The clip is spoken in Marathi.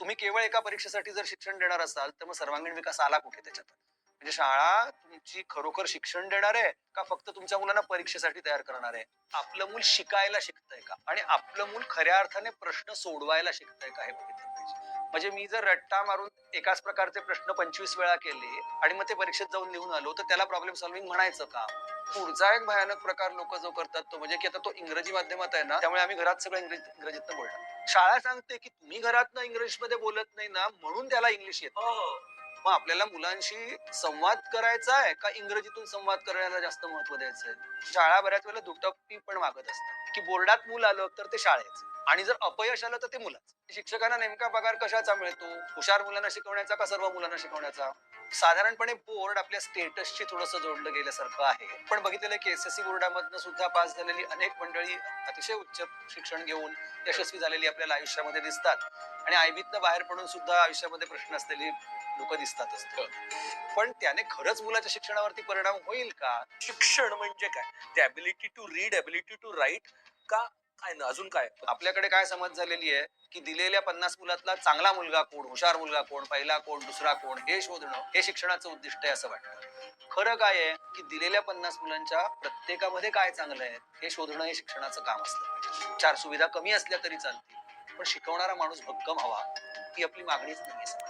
तुम्ही केवळ एका परीक्षेसाठी जर शिक्षण देणार असाल तर मग सर्वांगीण विकास आला कुठे त्याच्यात? म्हणजे शाळा तुमची खरोखर शिक्षण देणार आहे का फक्त तुमच्या मुलांना परीक्षेसाठी तयार करणार आहे? आपलं मूल शिकायला शिकतंय का? आणि आपलं मूल खऱ्या अर्थाने प्रश्न सोडवायला शिकतंय का हे बघितलं पाहिजे. म्हणजे मी जर रट्टा मारून एकाच प्रकारचे प्रश्न पंचवीस वेळा केले आणि मग ते परीक्षेत जाऊन लिहून आलो तर त्याला प्रॉब्लेम सॉल्व्हिंग म्हणायचं का? पुढचा एक भयानक प्रकार लोक जो करतात तो म्हणजे की आता तो इंग्रजी माध्यमात आहे ना त्यामुळे आम्ही घरात सगळं इंग्रजी इंग्रजीतनं बोलणार. शाळा सांगते की तुम्ही घरातनं इंग्लिशमध्ये बोलत नाही ना म्हणून त्याला इंग्लिश येत. मग आपल्याला मुलांशी संवाद करायचा आहे का इंग्रजीतून संवाद करायला जास्त महत्त्व द्यायचं आहे? शाळा बऱ्याच वेळेला दुटप्पी पण मागत असतात. की बोर्डात मूल आलं तर ते शाळेच. आणि जर अपयश आलं तर ते मुलाच. शिक्षकांना नेमका पगार कशाचा मिळतो? हुशार मुलांना शिकवण्याचा का सर्व मुलांना शिकवण्याचा? साधारणपणे बोर्ड आपल्या स्टेटसशी थोडंसं जोडलं गेल्यासारखं आहे. पण बघितलेलं की एस एस सी बोर्डामधनं सुद्धा पास झालेली अनेक मंडळी अतिशय उच्च शिक्षण घेऊन यशस्वी झालेली आपल्याला आयुष्यामध्ये दिसतात. आणि आयबीतनं बाहेर पडून सुद्धा आयुष्यामध्ये प्रश्न असलेली लोक दिसतातच पण त्याने खरंच मुलाच्या शिक्षणावरती परिणाम होईल का? शिक्षण म्हणजे काय? ते ability to read ability to write का काय ना अजून काय? आपल्याकडे काय समज झालेली आहे की दिलेल्या पन्नास मुलातला चांगला मुलगा कोण हुशार मुलगा कोण पहिला कोण दुसरा कोण हे शोधणं हे शिक्षणाचं उद्दिष्ट आहे असं वाटतं. खरं काय आहे की दिलेल्या पन्नास मुलांच्या प्रत्येकामध्ये काय चांगलं आहे हे शोधणं हे शिक्षणाचं काम असलं चार सुविधा कमी असल्या तरी चालतील पण शिकवणारा माणूस भक्कम हवा ही आपली मागणीच नाही